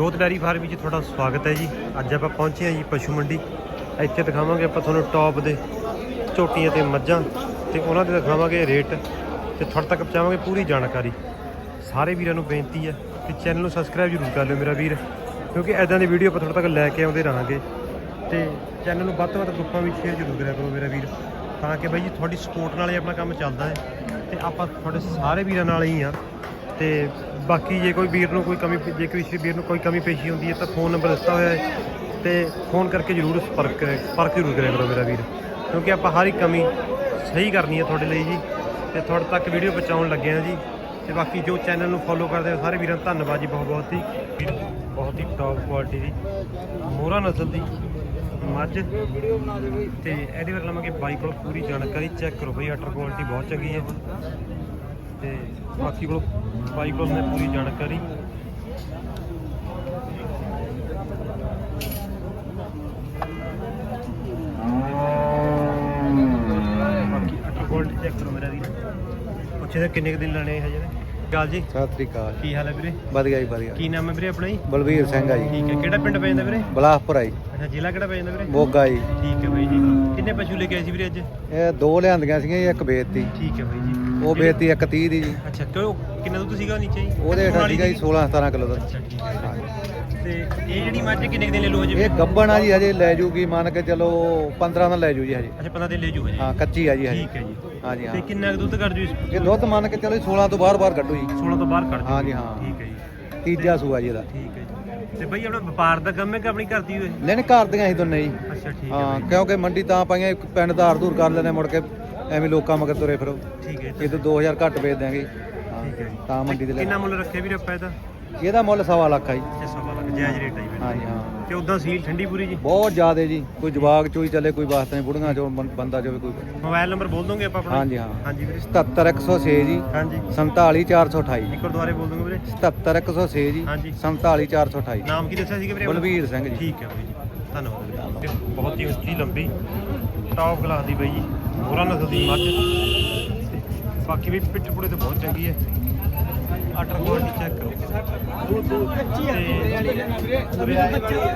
ਜੋਤ dairy farm ਵਿੱਚ ਤੁਹਾਡਾ ਸਵਾਗਤ ਹੈ ਜੀ। ਅੱਜ ਆਪਾਂ ਪਹੁੰਚੇ ਹਾਂ ਜੀ ਪਸ਼ੂ ਮੰਡੀ। ਇੱਥੇ ਦਿਖਾਵਾਂਗੇ ਆਪਾਂ ਤੁਹਾਨੂੰ ਟੌਪ ਦੇ ਝੋਟੀਆਂ ਤੇ ਮੱਝਾਂ ਤੇ ਉਹਨਾਂ ਦੇ ਦਿਖਾਵਾਂਗੇ ਰੇਟ ਤੇ ਤੁਹਾਡੇ ਤੱਕ ਪਹੁੰਚਾਵਾਂਗੇ ਪੂਰੀ ਜਾਣਕਾਰੀ। ਸਾਰੇ ਵੀਰਾਂ ਨੂੰ ਬੇਨਤੀ ਹੈ ਕਿ ਚੈਨਲ ਨੂੰ ਸਬਸਕ੍ਰਾਈਬ ਜ਼ਰੂਰ ਕਰ ਲਿਓ ਮੇਰਾ ਵੀਰ, ਕਿਉਂਕਿ ਐਦਾਂ ਦੀ ਵੀਡੀਓ ਆਪਾਂ ਤੁਹਾਡੇ ਤੱਕ ਲੈ ਕੇ ਆਉਂਦੇ ਰਹਾਂਗੇ। ਤੇ ਚੈਨਲ ਨੂੰ ਵੱਧ ਤੋਂ ਵੱਧ ਗਰੁੱਪਾਂ ਵਿੱਚ ਸ਼ੇਅਰ ਜ਼ਰੂਰ ਕਰਿਆ ਕਰੋ ਮੇਰਾ ਵੀਰ, ਤਾਂ ਕਿ ਬਾਈ ਜੀ ਤੁਹਾਡੀ ਸਪੋਰਟ ਨਾਲ ਹੀ ਆਪਣਾ ਕੰਮ ਚੱਲਦਾ ਹੈ। ਤੇ ਆਪਾਂ ਤੁਹਾਡੇ ਸਾਰੇ ਵੀਰਾਂ ਨਾਲ ਹੀ ਆ ਤੇ ਬਾਕੀ ਜੇ ਕੋਈ ਵੀਰ ਨੂੰ ਕੋਈ ਕਮੀ, ਜੇ ਕਿਸੇ ਵੀਰ ਨੂੰ ਕੋਈ ਕਮੀ ਪੇਸ਼ੀ ਹੁੰਦੀ ਹੈ ਤਾਂ ਫੋਨ ਨੰਬਰ ਦਿੱਤਾ ਹੋਇਆ ਹੈ ਤੇ ਫੋਨ ਕਰਕੇ ਜ਼ਰੂਰ ਸੰਪਰਕ ਕਰੇ, ਸੰਪਰਕ ਜ਼ਰੂਰ ਕਰਿਆ ਕਰੋ ਮੇਰਾ ਵੀਰ। ਕਿਉਂਕਿ ਆਪਾਂ ਹਰ ਇੱਕ ਕਮੀ ਸਹੀ ਕਰਨੀ ਹੈ ਤੁਹਾਡੇ ਲਈ ਜੀ ਤੇ ਤੁਹਾਡੇ ਤੱਕ ਵੀਡੀਓ ਪਹੁੰਚਾਉਣ ਲੱਗੇ ਹਾਂ ਜੀ। ਤੇ ਬਾਕੀ ਜੋ ਚੈਨਲ ਨੂੰ ਫੋਲੋ ਕਰਦੇ ਹੋ ਸਾਰੇ ਵੀਰਾਂ ਦਾ ਧੰਨਵਾਦ ਜੀ ਬਹੁਤ ਬਹੁਤ ਹੀ ਬਹੁਤ ਹੀ ਟੌਪ ਕੁਆਲਿਟੀ ਦੀ ਮੋਹਰਾ ਨਸਲ ਦੀ ਮੱਝ। ਤੇ ਇਹਦੇ ਬਾਰੇ ਲਵਾਂਗੇ ਬਾਈ ਕੋਲ ਪੂਰੀ ਜਾਣਕਾਰੀ। ਚੈੱਕ ਕਰੋ ਬਈ ਅਟਰ ਕੁਆਲਿਟੀ ਬਹੁਤ ਚੰਗੀ ਹੈ। ਤੇ ਬਾਕੀ ਕੋਲ ਬਾਈ ਕੋਲ ਨੇ ਪੂਰੀ ਜਾਣਕਾਰੀ। ਬਾਕੀ ਅਟਰ ਕੁਆਲਿਟੀ ਚੈੱਕ ਕਰੋ ਮੇਰਾ ਵੀਰ ਪੁੱਛੇ ਤਾਂ ਕਿੰਨੇ ਕੁ ਦਿਨ ਲੈਣੇ ਹਜੇ ਗੱਲ ਜੀ ਸਤਿ ਸ੍ਰੀ ਅਕਾਲ। ਕੀ ਹਾਲ ਹੈ ਵੀਰੇ? ਵਧੀਆ ਜੀ ਵਧੀਆ। ਕੀ ਨਾਮ ਹੈ ਵੀਰੇ ਆਪਣਾ ਜੀ? ਬਲਵੀਰ ਸਿੰਘ ਆ ਜੀ। ਠੀਕ ਹੈ ਕਿਹੜਾ ਪਿੰਡ ਪੈ ਜਾਂਦਾ ਵੀਰੇ? ਬਲਾਸਪੁਰ ਆ ਜੀ। ਅੱਛਾ ਜ਼ਿਲ੍ਹਾ ਕਿਹੜਾ ਪੈ ਜਾਂਦਾ ਵੀਰੇ? ਮੋਗਾ ਜੀ। ਠੀਕ ਹੈ ਬਾਈ ਜੀ। ਕਿੰਨੇ ਪਸ਼ੂ ਲੈ ਕੇ ਆਏ ਸੀ ਵੀਰੇ ਅੱਜ? ਇਹ ਦੋ ਲਿਆਂਦੀਆਂ ਸੀਗੀਆਂ ਜੀ, ਇੱਕ ਬੇਤੀ ਠੀਕ ਹੈ ਬਾਈ ਜੀ। ਉਹ ਬੇਤੀ ਇੱਕ 30 ਦੀ ਜੀ। ਅੱਛਾ ਕਿਉਂ? ਕਿੰਨਾ ਦੁੱਧ ਸੀਗਾ ਨੀਚੇ ਜੀ? ਉਹਦੇ ਹੇਠਾਂ ਸੀਗਾ ਜੀ 16 17 ਕਿਲੋ ਦਾ ਅੱਛਾ ਠੀਕ ਹੈ ਤੇ ਇਹ ਜਿਹੜੀ ਮੱਝ ਕਿੰਨੇ ਦਿਨ ਲੈ ਲਓ ਹਜੇ? ਇਹ ਗੱਬਣ ਆ ਜੀ ਹਜੇ ਲੈ ਜੂਗੀ ਮੰਨ ਕੇ ਚਲੋ 15 ਦਿਨ ਲੈ ਜੂ ਜੀ ਹਜੇ। ਅੱਛਾ 15 ਦਿਨ ਲੈ ਜੂ। ਹਜੇ ਹਾਂ ਕੱਚੀ ਆ ਜੀ ਹਜੇ। ਠੀਕ ਹੈ ਜੀ। ਹਾਂਜੀ ਹਾਂ। ਤੇ ਕਿੰਨਾ ਕੁ ਦੁੱਧ ਕਰ ਜੂ ਇਸ ਇਹ ਦੁੱਧ ਮੰਨ ਕੇ ਚਲੋ 16 ਤੋਂ ਬਾਹਰ ਬਾਹਰ ਕੱਢੂ ਜੀ। 16 ਤੋਂ ਬਾਹਰ ਕੱਢ ਜੂ। ਹਾਂਜੀ, ਹਾਂ। ਠੀਕ ਹੈ ਜੀ। ਤੀਜਾ ਸੂਆ ਜੀ ਇਹਦਾ। ਠੀਕ ਹੈ ਜੀ। ਤੇ ਬਈ ਆਪਣਾ ਵਪਾਰ ਦਾ ਕੰਮ ਹੈ ਕਿ ਆਪਣੀ ਕਰਦੀ ਹੋਏ? ਨਹੀਂ ਨਹੀਂ ਘਰ ਦੀਆਂ ਸੀ ਦੋਨੇ ਜੀ। ਅੱਛਾ ਠੀਕ ਹੈ ਹਾਂ ਕਿਉਂਕਿ ਮੰਡੀ ਤਾਂ ਪਾਈਆਂ ਪਿੰਡ ਦਾ ਆਰ ਦੂਰ ਕਰ ਲੈਣੇ ਮੁੜ ਕੇ ਐਵੇਂ ਲੋਕਾਂ ਮਗਰ ਤੁਰੇ ਫਿਰੋ। ਠੀਕ ਹੈ ਇਹ ਤੋਂ 2000 ਘੱਟ ਵੇਚ ਦਿਆਂਗੇ। ਹਾਂ, ਠੀਕ ਹੈ ਜੀ। ਤਾਂ ਮੰਡੀ ਦੇ ਲੈ ਕਿੰਨਾ ਮੁੱਲ ਰੱਖਿਆ ਵੀਰੇ ਆਪਾਂ ਇਹਦਾ? ਇਹਦਾ ਮੁੱਲ ਸਵਾ ਲੱਖ ਆ ਜੀ। 600 ਲੱਖ ਜਾਇਜ਼ ਰੇਟ ਹੈ ਜੀ ਹਾਂਜੀ ਹਾਂ। ਤੇ ਉਦਾਂ ਸੀਲ ਠੰਡੀ ਪੂਰੀ ਜੀ? ਬਹੁਤ ਜ਼ਿਆਦੇ ਜੀ। ਕੋਈ ਜਵਾਗ ਚੋਈ ਚੱਲੇ ਕੋਈ ਵਾਸਤੇ ਨਹੀਂ ਬੁੜੀਆਂ ਚੋਂ ਬੰ- ਬੰਦਾ ਚੋਂ ਕੋਈ। ਮੋਬਾਈਲ ਨੰਬਰ ਬੋਲ ਦੋਗੇ ਆਪਾਂ ਆਪਣਾ? ਹਾਂਜੀ ਹਾਂ। ਹਾਂਜੀ ਵੀਰੇ। 77106 ਜੀ। ਹਾਂਜੀ। 47428 ਇੱਕ ਵਾਰ ਦੁਬਾਰੇ ਬੋਲ ਦੋਗੇ ਵੀਰੇ? 77106 ਜੀ। ਹਾਂਜੀ। 47428 ਨਾਮ ਕੀ ਦੱਸਿਆ ਸੀਗਾ ਵੀਰੇ ਆਪਣਾ? ਬਲਵੀਰ ਸਿੰਘ ਜੀ। ਠੀਕ ਹੈ ਬਾਈ ਜੀ। ਧੰਨਵਾਦ ਵੀਰੇ। ਬਹੁਤ ਹੀ ਉੱਚੀ ਲੰਬੀ ਟੌਪ ਕਲਾਸ ਦੀ ਬਾਈ ਜੀ। ਹੋਰਾਂ ਨਸਲ ਦੀ ਮੱਝ। ਬਾਕੀ ਵੀ ਪਿੱਠ ਪੁੜੇ ਤੇ ਬਹੁਤ ਚੰਗੀ ਹੈ ਆਟਰ ਕੁਆਲਿਟੀ ਚੈੱਕ ਕਰੋ।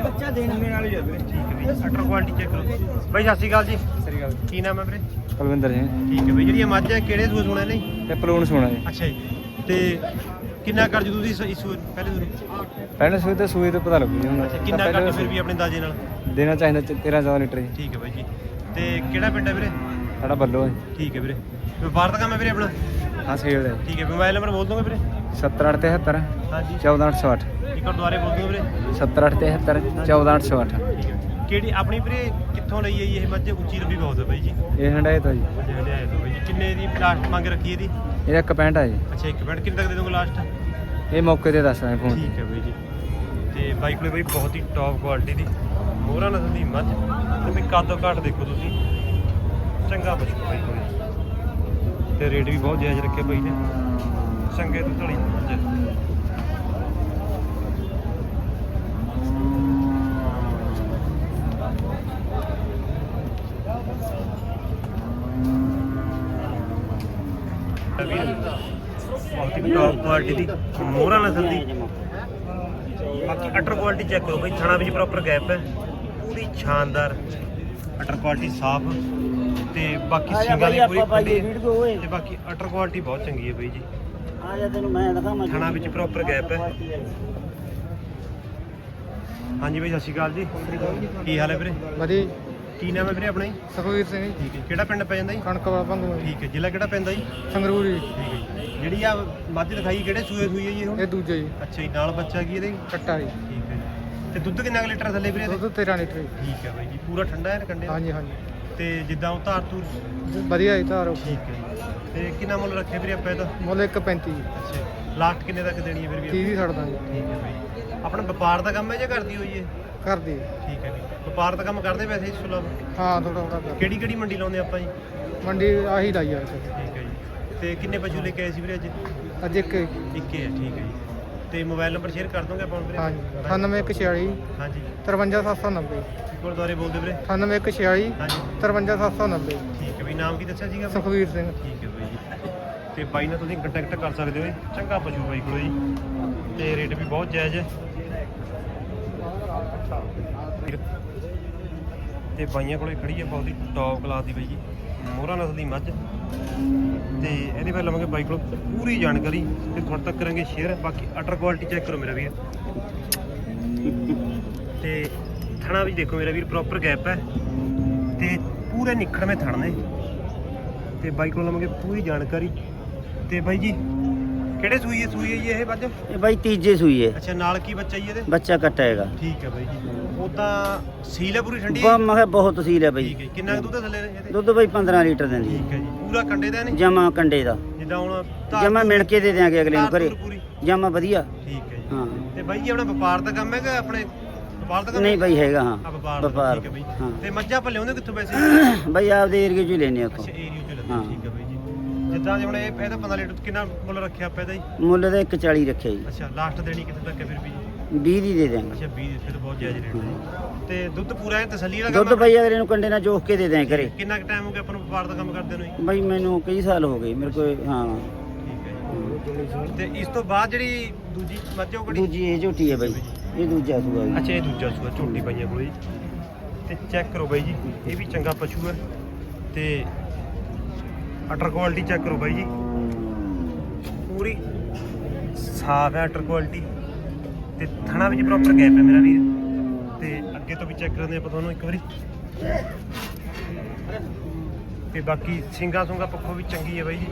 ਬੱਚਾ ਦੇਣ ਮੇਰੇ ਨਾਲ ਹੀ ਆ ਵੀਰੇ। ਠੀਕ ਹੈ ਆਟਰ ਕੁਆਲਿਟੀ ਚੈੱਕ ਕਰੋ। ਬਾਈ ਸਤਿ ਸ਼੍ਰੀ ਅਕਾਲ ਜੀ। ਸ੍ਰੀ ਅਕਾਲ। ਕੀ ਨਾਮ ਹੈ ਵੀਰੇ? ਕੁਲਵਿੰਦਰ ਸਿੰਘ ਠੀਕ ਹੈ ਬਾਈ ਜਿਹੜੀਆਂ ਮੱਝ ਹੈ ਕਿਹੜੇ ਸੂਏ ਸੁਣਾ ਨੇ? ਤੇ ਪਲੂਣ ਸੁਣਾ ਜੀ। ਅੱਛਾ ਜੀ। ਤੇ ਕਿੰਨਾ ਕਰ ਜੂ ਤੁਸੀਂ ਇਸ ਸੂਏ ਪਹਿਲੇ ਸੂਏ? ਪਹਿਲੇ ਸੂਏ ਤੇ ਸੂਏ ਤੇ ਪਤਾ ਲੱਗੂ ਜੀ ਅੱਛਾ ਕਿੰਨਾ ਕਰ ਫਿਰ ਵੀ ਆਪਣੇ ਅੰਦਾਜ਼ੇ ਨਾਲ? ਦੇਣਾ ਚਾਹੀਦਾ 13 14 ਲੀਟਰ ਜੀ। ਠੀਕ ਹੈ ਬਾਈ ਜੀ। ਤੇ ਕਿਹੜਾ ਪਿੰਡ ਹੈ ਵੀਰੇ? ਸਾਡਾ ਬੱਲੋ ਹੈ ਠੀਕ ਹੈ ਵੀਰੇ। ਵਪਾਰ ਦਾ ਕੰਮ ਹੈ ਵੀਰੇ ਆਪਣਾ? ਹਾਂ ਸੇਲ ਹੈ। ਠੀਕ ਹੈ ਮੋਬਾਈਲ ਨੰਬਰ ਬੋਲ ਦੋਗੇ ਵੀਰੇ? 70873 ਹਾਂਜੀ। 14808 ਇੱਕ ਵਾਰ ਦੁਬਾਰੇ ਬੋਲ ਦਿਓ ਵੀਰੇ। 70873 14808 ਠੀਕ ਹੈ ਕਿਹੜੀ ਆਪਣੀ ਵੀਰੇ ਕਿੱਥੋਂ ਲਈ ਹੈ ਜੀ ਇਹ ਮੱਝ? ਉੱਚੀ ਲੰਬੀ ਬਹੁਤ ਹੈ ਬਾਈ ਜੀ। ਇਹ ਹੰਡਾਏ ਤੋਂ ਜੀ। ਅੱਛਾ ਹਲਿਆਏ ਤੋਂ ਬਾਈ ਜੀ। ਕਿੰਨੇ ਦੀ ਲਾਸਟ ਮੰਗ ਰੱਖੀ ਇਹਦੀ? ਇਹਦਾ ਇੱਕ ਪੈਂਟ ਆ ਜੀ। ਅੱਛਾ ਇੱਕ ਮਿੰਟ ਕਿੰਨੇ ਤੱਕ ਦੇ ਦੋਗੇ ਲਾਸਟ ਇਹ ਮੌਕੇ ਤੇ ਦੱਸਦਾ ਫੋਨ ਠੀਕ ਹੈ ਬਾਈ ਜੀ। ਤੇ ਬਾਈ ਕੋਲੇ ਬਾਈ ਬਹੁਤ ਹੀ ਟੌਪ ਕੁਆਲਿਟੀ ਦੀ। ਮੋਹਰਾ ਨਸਲ ਦੀ ਮੱਝ। ਤੇ ਵੀ ਕਾਦੋ ਘਾਟ ਦੇਖੋ ਤੁਸੀਂ। ਚੰਗਾ ਪਸ਼ੂ ਬਾਈ ਕੋਲੇ ਤੇ ਰੇਟ ਵੀ ਬਹੁਤ ਜਾਇਜ਼ ਰੱਖੇ ਬਾਈ ਨੇ। ਚੰਗੇ ਤੋਂ ਧੜੀ ਬਹੁਤ ਹੀ ਟੌਪ ਕੁਆਲਿਟੀ ਦੀ ਮੋਹਰਾ ਨਸਲ ਦੀ ਬਾਕੀ ਅਟਰ ਕੁਆਲਿਟੀ ਚੈੱਕ ਕਰੋ ਬਈ ਥਣਾ ਵਿੱਚ ਪ੍ਰੋਪਰ ਗੈਪ ਹੈ। ਪੂਰੀ ਸ਼ਾਨਦਾਰ। ਅਟਰ ਕੁਆਲਿਟੀ ਸਾਫ਼ ਤੇ ਬਾਕੀ ਆ ਜਾ ਸਿੰਗਾਂ ਦੀ ਬਾਈ ਪੂਰੀ ਆਪਾਂ ਪਾਈਏ ਖੁੱਲੀ ਵੀਡੀਓ ਓਏ। ਤੇ ਬਾਕੀ ਅਟਰ ਕੁਆਲਿਟੀ ਬਹੁਤ ਚੰਗੀ ਹੈ ਬਈ ਜੀ। ਆ ਜਾ ਤੈਨੂੰ ਮੈਂ ਦਿਖਾਵਾਂ ਥਣਾ ਵਿੱਚ ਪ੍ਰੋਪਰ ਗੈਪ ਹੈ। ਹਾਂਜੀ ਬਈ ਸਤਿ ਸ਼੍ਰੀ ਅਕਾਲ ਜੀ। ਕੀ ਹਾਲ ਹੈ ਵੀਰੇ? ਵਧੀਆ ਕੀ ਨਾਮ ਹੈ ਵੀਰੇ ਆਪਣਾ ਜੀ? ਸੁਖਵੀਰ ਸਿੰਘ ਜੀ। ਠੀਕ ਹੈ। ਕਿਹੜਾ ਪਿੰਡ ਪੈ ਜਾਂਦਾ ਜੀ? ਕਣਕ ਵਾਲਾ ਭੰਗੂ ਠੀਕ ਹੈ। ਜ਼ਿਲ੍ਹਾ ਕਿਹੜਾ ਪੈਂਦਾ ਜੀ? ਸੰਗਰੂਰ ਜੀ। ਠੀਕ ਹੈ ਜੀ। ਜਿਹੜੀ ਆ ਮੱਝ ਦਿਖਾਈ ਕਿਹੜੇ ਸੂਏ ਸੂਈ ਹੈ ਜੀ ਇਹ ਹੁਣ? ਇਹ ਦੂਜਾ ਜੀ। ਅੱਛਾ ਜੀ ਨਾਲ ਬੱਚਾ ਕੀ ਇਹਦੇ? ਕੱਟਾ ਜੀ। ਤੇ ਦੁੱਧ ਕਿੰਨਾ ਕੁ ਲੀਟਰ ਆ ਥੱਲੇ ਵੀਰੇ ਇਹਦੇ? ਦੁੱਧ 13 ਲੀਟਰ ਜੀ ਠੀਕ ਹੈ ਬਾਈ ਜੀ ਪੂਰਾ ਠੰਡਾ ਹੈ ਕੰਡੇ ਹਾਂਜੀ ਹਾਂਜੀ। ਤੇ ਜਿੱਦਾਂ ਉਹ ਧਾਰ ਤੂਰ ਵਧੀਆ ਜੀ ਧਾਰ ਠੀਕ ਹੈ ਜੀ। ਤੇ ਕਿੰਨਾ ਮੁੱਲ ਰੱਖਿਆ ਵੀਰੇ ਆਪਾਂ ਇਹਦਾ? ਮੁੱਲ 135 ਜੀ। ਅੱਛਾ ਲਾਸਟ ਕਿੰਨੇ ਤੱਕ ਦੇਣੀ ਹੈ ਫਿਰ ਵੀ? 30 ਦੀ ਛੱਡਦਾ ਜੀ ਠੀਕ ਹੈ ਬਾਈ ਆਪਣਾ ਵਪਾਰ ਦਾ ਕੰਮ ਹੈ ਜਾਂ ਕਰਦੀ ਹੋਈ ਹੈ? ਕਰਦੀ ਠੀਕ ਹੈ ਜੀ। ਵਪਾਰ ਦਾ ਕੰਮ ਕਰਦੇ ਵੈਸੇ ਤੋਂ ਇਲਾਵਾ? ਹਾਂ ਥੋੜਾ ਥੋੜਾ ਕਰ ਕਿਹੜੀ ਕਿਹੜੀ ਮੰਡੀ ਲਾਉਂਦੇ ਆਪਾਂ ਜੀ? ਮੰਡੀ ਆਹੀ ਲਾਈ ਯਾਰ ਠੀਕ ਹੈ ਜੀ। ਤੇ ਕਿੰਨੇ ਪਸ਼ੂ ਲੈ ਕੇ ਆਏ ਸੀ ਵੀਰੇ ਅੱਜ? ਅੱਜ ਇੱਕ ਇੱਕੇ ਹੈ ਠੀਕ ਹੈ ਜੀ। ਤੇ ਮੋਬਾਈਲ ਨੰਬਰ ਸ਼ੇਅਰ ਕਰ ਦੋਗੇ ਆਪਾਂ ਵੀਰੇ? ਹਾਂਜੀ 9146 ਹਾਂਜੀ। 53790 ਗੁਰਦੁਆਰੇ ਬੋਲਦੇ ਵੀਰੇ? 9146 ਹਾਂਜੀ। 53790 ਠੀਕ ਹੈ ਵੀ ਨਾਮ ਕੀ ਦੱਸਿਆ ਸੀਗਾ ਸੁਖਵੀਰ ਸਿੰਘ। ਠੀਕ ਹੈ ਬਾਈ ਤੇ ਬਾਈ ਨਾਲ ਤੁਸੀਂ ਕੰਟੈਕਟ ਕਰ ਸਕਦੇ ਹੋ ਚੰਗਾ ਪਸ਼ੂ ਬਾਈ ਕੋਲ ਜੀ। ਤੇ ਰੇਟ ਵੀ ਬਹੁਤ ਜਾਇਜ਼ ਤੇ ਬਾਈਆਂ ਕੋਲੇ ਖੜੀ ਹੈ ਬਹੁਤ ਹੀ ਟੌਪ ਕਲਾਸ ਦੀ ਬਾਈ ਜੀ। ਮੋਹਰਾ ਨਸਲ ਦੀ ਮੱਝ। ਤੇ ਇਹਦੇ ਬਾਰੇ ਲਵਾਂਗੇ ਬਾਈ ਕੋਲ ਪੂਰੀ ਜਾਣਕਾਰੀ ਤੇ ਤੁਹਾਡੇ ਤੱਕ ਕਰਾਂਗੇ ਸ਼ੇਅਰ ਬਾਕੀ ਅਟਰ ਕੁਆਲਿਟੀ ਚੈੱਕ ਕਰੋ ਮੇਰਾ ਵੀਰ। ਤੇ ਥਣਾ ਵੀ ਦੇਖੋ ਮੇਰਾ ਵੀਰ ਪ੍ਰੋਪਰ ਗੈਪ ਹੈ। ਤੇ ਪੂਰੇ ਨਿਖੜਵੇਂ ਥਣ ਨੇ। ਤੇ ਬਾਈ ਕੋਲ ਲਵਾਂਗੇ ਪੂਰੀ ਜਾਣਕਾਰੀ। ਤੇ ਬਾਈ ਜੀ ਕਿਹੜੇ ਸੂਈ ਹੈ ਸੂਈ ਹੈ ਜੀ ਇਹ ਵੱਜ ਇਹ ਬਾਈ ਤੀਜੇ ਸੂਈ ਹੈ। ਅੱਛਾ ਨਾਲ ਕੀ ਬੱਚਾ ਜੀ ਇਹਦੇ? ਬੱਚਾ ਕੱਟੇਗਾ ਠੀਕ ਹੈ ਬਾਈ ਜੀ। ਉਦਾਂ ਸੀਲ ਹੈ ਪੂਰੀ ਠੰਡੀ? ਬਾ ਮੈਂ ਕਿਹਾ ਬਹੁਤ ਤਸੀਲ ਹੈ ਬਾਈ। ਠੀਕ ਹੈ ਕਿੰਨਾ ਕੁ ਦੁੱਧ ਹੈ ਥੱਲੇ ਇਹਦੇ? ਦੁੱਧ ਬਾਈ 15 ਲੀਟਰ ਦਿੰਦੀ ਠੀਕ ਹੈ ਜੀ। ਪੂਰਾ ਕੰਡੇ ਦਾ ਨਹੀਂ? ਜਮਾ ਕੰਡੇ ਦਾ। ਜਿੱਦਾਂ ਹੁਣ ਧਾਰ ਜਮਾ ਮਿਲ ਕੇ ਦੇ ਦਿਆਂਗੇ ਅਗਲੇ ਨੂੰ ਧਾਰ ਘਰੇ। ਧੂਰ ਪੂਰੀ। ਜਮਾ ਵਧੀਆ। ਠੀਕ ਹੈ ਜੀ। ਹਾਂ। ਤੇ ਬਾਈ ਜੀ ਆਪਣਾ ਵਪਾਰ ਦਾ ਕੰਮ ਹੈ ਕਿ ਆਪਣੇ? ਵਪਾਰ ਦਾ ਕੰਮ ਨਹੀਂ ਬਾਈ ਹੈਗਾ ਹਾਂ। ਆ ਵਪਾਰ ਦਾ। ਵਪਾਰ ਠੀਕ ਹੈ ਬਾਈ। ਹਾਂ। ਤੇ ਮੱਝਾਂ ਆਪਾਂ ਲਿਆਉਂਦੇ ਕਿੱਥੋਂ ਵੈਸੇ ਬਾਈ ਆਪਦੇ ਏਰੀਏ ਚੋਂ ਹੀ ਲੈਨੇ ਉੱਥੋਂ ਅੱਛਾ ਏਰੀਆ ਚ ਹਾਂ। ਠੀਕ ਹੈ ਬਾਈ ਜੀ। ਜਿੱਦਾਂ ਜੇ ਹੁਣ ਇਹ ਇਹਦਾ 15 ਲੀਟਰ ਕਿੰਨਾ ਮੁੱਲ ਰੱਖਿਆ ਆਪਾਂ ਇਹਦਾ ਜੀ? ਮੁੱਲ ਦਾ 140 ਰੱਖਿਆ ਜੀ। ਅੱਛਾ ਲਾਸਟ ਦੇਣੀ ਕਿੱਥੇ ਤੱਕ ਹੈ ਫਿਰ ਵੀ? 20 ਦੀ ਦੇ ਦਿਆਂਗੇ। ਅੱਛਾ 20 ਫਿਰ ਬਹੁਤ ਜ਼ਿਆਦਾ ਰੇਟ ਹੈ। ਤੇ ਦੁੱਧ ਪੂਰਾ ਹੈ ਤਸੱਲੀ ਵਾਲਾ ਦੁੱਧ ਕੰਮ ਬਾਈ ਅਗਲੇ ਨੂੰ ਕੰਡੇ ਨਾਲ ਜੋਖ ਕੇ ਦੇ ਦਿਆਂ ਘਰੇ। ਕਿੰਨਾ ਕੁ ਟਾਈਮ ਹੋ ਗਿਆ ਆਪਾਂ ਨੂੰ ਵਪਾਰ ਦਾ ਕੰਮ ਕਰਦੇ ਨੂੰ ਜੀ? ਬਾਈ ਮੈਨੂੰ ਕਈ ਸਾਲ ਹੋ ਗਏ ਮੇਰੇ ਕੋਲ ਹਾਂ। ਤੇ ਇਸ ਤੋਂ ਬਾਅਦ ਜਿਹੜੀ ਦੂਜੀ ਮੱਝ ਕਿਹੜੀ? ਦੂਜੀ ਇਹ ਝੋਟੀ ਹੈ ਬਾਈ। ਇਹ ਦੂਜਾ ਸੂਆ ਜੀ। ਅੱਛਾ ਇਹ ਦੂਜਾ ਸੂਆ ਝੋਟੀ ਪਈਆਂ ਕੋਲ ਜੀ। ਤੇ ਚੈੱਕ ਕਰੋ ਬਾਈ ਜੀ ਇਹ ਵੀ ਚੰਗਾ ਪਸ਼ੂ ਹੈ। ਤੇ ਅਟਰ ਕੁਆਲਿਟੀ ਚੈੱਕ ਕਰੋ ਬਾਈ ਜੀ। ਪੂਰੀ ਸਾਫ਼ ਹੈ ਅਟਰ ਕੁਆਲਿਟੀ। ਤੇ ਥਣਾ ਵਿੱਚ ਪ੍ਰੋਪਰ ਗੈਪ ਹੈ ਮੇਰਾ ਵੀਰ ਤੇ ਅੱਗੇ ਤੋਂ ਵੀ ਚੈੱਕ ਕਰਦੇ ਆਪਾਂ ਤੁਹਾਨੂੰ ਇੱਕ ਵਾਰੀ। ਤੇ ਬਾਕੀ ਸਿੰਗਾ ਸੁੰਗਾ ਪੱਖੋਂ ਵੀ ਚੰਗੀ ਹੈ ਬਾਈ ਜੀ।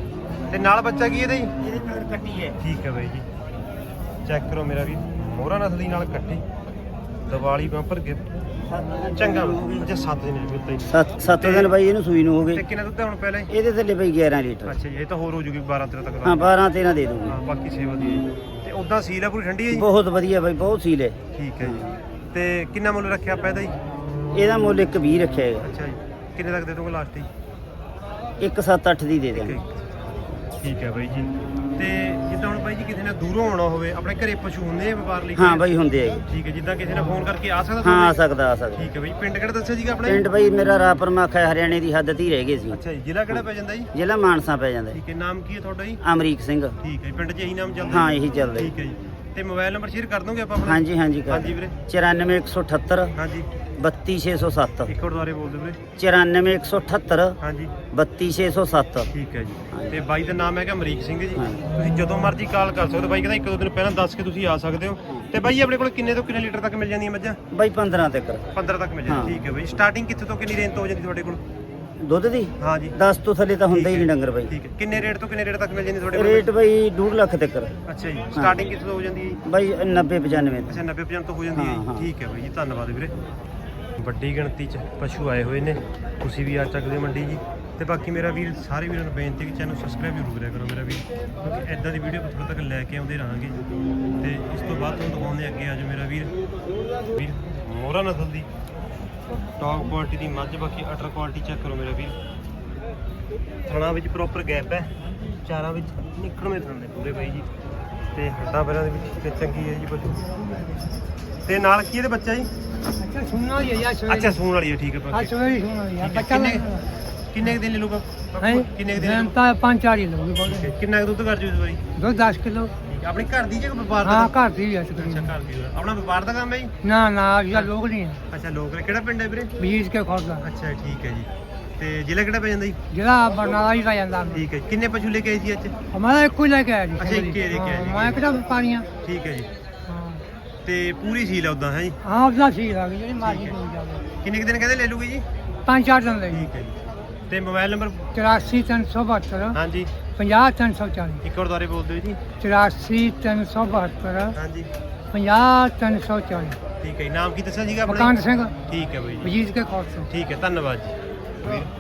ਤੇ ਨਾਲ ਬੱਚਾ ਕੀ ਇਹਦਾ ਜੀ? ਇਹਦੇ ਨਾਲ ਕੱਟੀ ਹੈ। ਠੀਕ ਹੈ ਬਾਈ ਜੀ। ਚੈੱਕ ਕਰੋ ਮੇਰਾ ਵੀ। ਮੋਹਰਾ ਨਸਲ ਦੀ ਨਾਲ ਕੱਟੀ। ਦੀਵਾਲੀ ਬੰਪਰ ਕੇ ਚੰਗਾ। ਅੱਛਾ 7 ਦਿਨ ਹੈ ਤਾਂ ਸੱਤ ਸੱਤ ਦਿਨ ਬਾਈ ਇਹਨੂੰ ਸੂਈ ਨੂੰ ਹੋ ਤੇ ਗਏ ਕਿੰਨਾ ਦੁੱਧ ਹੁਣ ਪਹਿਲੇ? ਇਹਦੇ ਥੱਲੇ ਬਾਈ 11 ਲੀਟਰ। ਅੱਛਾ ਜੀ ਇਹ ਤਾਂ ਹੋਰ ਹੋ ਜੂਗੀ 12 13 ਤੱਕ ਹਾਂ ਦਾ 12 13 ਦੇ ਦੂੰਗੀ ਹਾਂ ਬਾਕੀ ਸੇਵਾ ਦੀ। ਤੇ ਉਦਾਂ ਸੀਲ ਹੈ ਪੂਰੀ ਠੰਡੀ ਹੈ ਜੀ? ਬਹੁਤ ਵਧੀਆ ਬਾਈ ਬਹੁਤ ਸੀਲ ਹੈ। ਠੀਕ ਹੈ ਜੀ। ਤੇ ਕਿੰਨਾ ਮੁੱਲ ਰੱਖਿਆ ਆਪਾਂ ਇਹਦਾ ਜੀ? ਇਹਦਾ ਮੁੱਲ 120 ਰੱਖਿਆ ਹੈਗਾ। ਅੱਛਾ ਜੀ। ਕਿੰਨੇ ਤੱਕ ਦੇ ਦੋਗੇ ਲਾਸਟ ਜੀ? 178 ਦੀ ਦੇ ਹੈ ਠੀਕ ਹੈ ਬਾਈ ਜੀ। ਤੇ ਜਿੱਦਾਂ ਹੁਣ ਬਾਈ ਜੀ ਕਿਸੇ ਨੇ ਦੂਰੋਂ ਆਉਣਾ ਹੋਵੇ ਆਪਣੇ ਘਰੇ ਪਸ਼ੂ ਹੁੰਦੇ ਆ ਵਪਾਰ ਲਈ? ਹਾਂ ਬਾਈ ਹੁੰਦੇ ਹੈਗੇ ਠੀਕ ਹੈ ਜਿੱਦਾਂ ਕਿਸੇ ਨੇ ਫੋਨ ਕਰਕੇ ਆ ਸਕਦਾ ਹਾਂ ਆ? ਸਕਦਾ ਆ ਸਕਦਾ। ਠੀਕ ਹੈ ਬਾਈ ਪਿੰਡ ਕਿਹੜਾ ਦੱਸਿਆ ਸੀਗਾ ਆਪਣਾ? ਪਿੰਡ ਬਾਈ ਮੇਰਾ ਰਾਪਰ ਮਾਖਾ ਹੈ, ਹਰਿਆਣੇ ਦੀ ਹੱਦ ਤੇ ਹੀ ਰਹਿ ਗਏ ਸੀ। ਅੱਛਾ ਜੀ ਜ਼ਿਲ੍ਹਾ ਕਿਹੜਾ ਪੈ ਜਾਂਦਾ ਜੀ? ਜ਼ਿਲ੍ਹਾ ਮਾਨਸਾ ਪੈ ਜਾਂਦਾ। ਠੀਕ ਹੈ ਨਾਮ ਕੀ ਹੈ ਤੁਹਾਡਾ ਜੀ? ਅਮਰੀਕ ਸਿੰਘ। ਠੀਕ ਹੈ ਪਿੰਡ 'ਚ ਇਹੀ ਨਾਮ ਚੱਲਦਾ? ਹਾਂ? ਇਹੀ ਚੱਲਦਾ। ਠੀਕ ਹੈ ਜੀ। ਤੇ ਮੋਬਾਈਲ ਨੰਬਰ ਸ਼ੇਅਰ ਕਰ ਦੋਗੇ ਆਪਾਂ ਆਪਣਾ? ਹਾਂਜੀ ਹਾਂਜੀ ਕਰ ਹਾਂਜੀ ਵੀਰੇ। 94178 ਹਾਂਜੀ। 32607 ਇੱਕ ਹੋਰ ਦੁਆਰੇ ਬੋਲ ਦਿਓ ਵੀਰੇ। 94178 ਹਾਂਜੀ। 32607 ਠੀਕ ਹੈ ਜੀ। ਤੇ ਬਾਈ ਦਾ ਨਾਮ ਹੈਗਾ ਅਮਰੀਕ ਸਿੰਘ ਜੀ। ਹਾਂਜੀ। ਤੁਸੀਂ ਜਦੋਂ ਮਰਜ਼ੀ ਕਾਲ ਕਰ ਸਕਦੇ ਹੋ। ਬਾਈ ਕਹਿੰਦਾ ਇੱਕ ਦੋ ਦਿਨ ਪਹਿਲਾਂ ਦੱਸ ਕੇ ਤੁਸੀਂ ਆ ਸਕਦੇ ਹੋ। ਤੇ ਬਾਈ ਆਪਣੇ ਕੋਲ ਕਿੰਨੇ ਤੋਂ ਕਿੰਨੇ ਲੀਟਰ ਤੱਕ ਮਿਲ ਜਾਂਦੀਆਂ ਮੱਝਾਂ? ਬਾਈ 15 ਤੱਕ। 15 ਤੱਕ ਮਿਲ ਹਾਂ। ਜਾਂਦੀ ਠੀਕ ਹੈ ਬਾਈ। ਸਟਾਰਟਿੰਗ ਕਿੱਥੇ ਤੋਂ ਕਿੰਨੀ ਰੇਂਜ ਤੋਂ ਹੋ ਜਾਂਦੀ ਤੁਹਾਡੇ ਕੋਲ? ਦੁੱਧ ਦੀ? ਹਾਂ ਜੀ। 10 ਤੋਂ ਥੱਲੇ ਤਾਂ ਹੁੰਦਾ ਹੀ ਨਹੀਂ ਹੈ। ਡੰਗਰ ਬਾਈ। ਠੀਕ ਹੈ। ਕਿੰਨੇ ਰੇਟ ਤੋਂ ਕਿੰਨੇ ਰੇਟ ਤੱਕ ਮਿਲ ਜਾਂਦੀ ਤੁਹਾਡੇ ਕੋਲ? ਰੇਟ ਬਾਈ 2 ਲੱਖ ਤੱਕ। ਅੱਛਾ ਜੀ। ਸਟਾਰਟਿੰਗ ਕਿੱਥੇ ਤੋਂ ਹੋ ਜਾਂਦੀ ਹੈ ਜੀ? ਬਾਈ 90 95 ਅੱਛਾ 90% ਤੋਂ ਹੋ ਜਾਂਦੀ ਹੈ ਹਾਂ, ਜੀ। ਹਾਂ। ਠੀਕ ਹੈ ਬਾਈ ਜੀ। ਧੰਨਵਾਦ ਵੀਰੇ। ਵੱਡੀ ਗਿਣਤੀ 'ਚ ਪਸ਼ੂ ਆਏ ਹੋਏ ਨੇ। ਤੁਸੀਂ ਵੀ ਆ ਚੱਕਦੇ ਹੋ ਮੰਡੀ ਜੀ। ਤੇ ਬਾਕੀ ਮੇਰਾ ਵੀਰ, ਸਾਰੇ ਵੀਰਾਂ ਨੂੰ ਬੇਨਤੀ ਕਿ ਚੈਨਲ ਸਬਸਕ੍ਰਾਈਬ ਜ਼ਰੂਰ ਕਰਿਆ ਕਰੋ ਮੇਰਾ ਵੀਰ। ਕਿਉਂਕਿ ਐਦਾਂ ਦੀ ਵੀਡੀਓ ਤੁਹਾਡੇ ਤੱਕ ਲੈ ਕੇ ਆਉਂਦੇ ਰਹਾਂਗੇ। ਤੇ ਇਸ ਤੋਂ ਬਾਅਦ ਤੁਹਾਨੂੰ ਦਿਖਾਉਂਦੇ ਅੱਗੇ ਆਜੋ ਮੇਰਾ ਵੀਰ। ਵੀਰ, ਮੋਹਰਾ ਨਸਲ ਦੀ। ਟੌਪ ਕੁਆਲਿਟੀ ਦੀ ਮੱਝ, ਬਾਕੀ ਅਟਰ ਕੁਆਲਿਟੀ ਚੈੱਕ ਕਰੋ ਮੇਰਾ ਵੀਰ। ਥਣਾ ਵਿੱਚ ਪ੍ਰੋਪਰ ਗੈਪ ਹੈ। ਚਾਰਾਂ ਵਿੱਚ ਨਿਕਲਵੇਂ ਥਣ ਨੇ ਪੂਰੇ ਬਾਈ ਜੀ। ਤੇ ਹੱਡਾਂ ਪੈਰਾਂ ਦੇ ਵਿੱਚ ਤੇ ਚੰਗੀ ਹੈ ਜੀ ਪਸ਼ੂ ਤੇ ਨਾਲ ਕੀ ਇਹਦੇ ਬੱਚਾ ਜੀ? ਅੱਛਾ ਸੁਣਨਾ ਹੀ ਹੈ ਯਾਰ ਸਵੇਰੇ ਅੱਛਾ ਸੂਣ ਵਾਲੀ ਹੈ ਠੀਕ ਹੈ ਹਾਂ ਬਾਕੀ। ਸਵੇਰੇ ਸੁਣਨਾ ਹੀ ਹੈ ਠੀਕ ਹੈ, ਬੱਚਾ ਕਿੰਨੇ ਕਿੰਨੇ ਕੁ ਦਿਨ ਲੈ ਲੂਗਾ ਹੈ? ਕਿੰਨੇ ਕੁ ਦਿਨ ਲੈ ਲਊਗਾ? ਤਾਂ ਪੰਜ ਚਾਰ ਹੀ ਠੀਕ ਬੋਲੇ ਹੈ, ਕਿੰਨਾ ਕੁ ਦੁੱਧ ਕਰ ਜੂ ਇਸ ਵਾਰੀ ਦੁੱਧ 10 ਕਿਲੋ। ਠੀਕ ਹੈ, ਆਪਣੀ ਘਰ ਦੀ ਜੇ ਕੋਈ ਵਪਾਰ ਦਾ ਹਾਂ ਕੰਮ? ਘਰ ਦੀ ਹੈ ਅੱਛਾ ਤਕਰੀਬਨ ਘਰ ਦੀ ਹੋਇਆ। ਆਪਣਾ ਵਪਾਰ ਦਾ ਕੰਮ ਹੈ ਜੀ? ਨਾ ਨਾ ਯਾਰ ਲੋਕ ਨਹੀਂ ਹੈ। ਅੱਛਾ ਲੋਕ ਨੇ ਕਿਹੜਾ ਪਿੰਡ ਹੈ ਵੀਰੇ? ਬੀਜ ਕੇ ਖੋਲਦਾ ਅੱਛਾ ਠੀਕ ਹੈ ਜੀ। ਤੇ ਜ਼ਿਲ੍ਹਾ ਕਿਹੜਾ ਪੈ ਜਾਂਦਾ ਜੀ? ਜਿਹੜਾ ਬਰਨਾਲਾ ਹੀ ਪੈ ਜਾਂਦਾ। ਠੀਕ ਹੈ ਕਿੰਨੇ ਪਸ਼ੂ ਲੈ ਕੇ ਆਏ ਸੀ ਅੱਜ? ਹਮਾਰਾ ਇੱਕੋ ਹੀ ਲੈ ਕੇ ਆਇਆ ਜੀ। ਅੱਛਾ, ਇੱਕ ਹੀ ਲੈ ਕੇ ਆਇਆ ਜੀ। ਮੈਂ ਕਿਹੜਾ ਵਪਾਰੀਆਂ ਠੀਕ ਹੈ ਜੀ। ਤੇ ਪੂਰੀ ਸੀਲ ਹੈ ਉਦਾਂ ਹੈ ਜੀ? ਹਾਂ ਉਹਦਾ ਠੀਕ ਲੱਗ ਜਿਹੜੀ ਮਾਰਜੀ ਠੀਕ ਹੈ। ਕੋਈ ਜਾਵੇ। ਕਿੰਨੇ ਕੁ ਦਿਨ ਕਹਿੰਦੇ ਲੈ ਲੂਗੀ ਜੀ? ਪੰਜ ਚਾਰ ਦਿਨ ਲੈ ਠੀਕ ਹੈ ਜੀ। ਤੇ ਮੋਬਾਈਲ ਨੰਬਰ? 84 372 ਹਾਂਜੀ। 50 340 ਇੱਕ ਹੋਰ ਦੁਆਰੇ ਬੋਲ ਦਿਓ ਜੀ। 84 372 ਹਾਂਜੀ। 50 340 ਠੀਕ ਹੈ ਜੀ। ਨਾਮ ਕੀ ਦੱਸਿਆ ਸੀਗਾ ਆਪਣਾ? ਮਕਾਨ ਸਿੰਘ। ਠੀਕ ਹੈ ਬਾਈ ਜੀ। ਬੀਜ ਕੇ ਖੋਲਦਾ ਠੀਕ ਹੈ ਧੰਨਵਾਦ ਜੀ। ਵੀਰ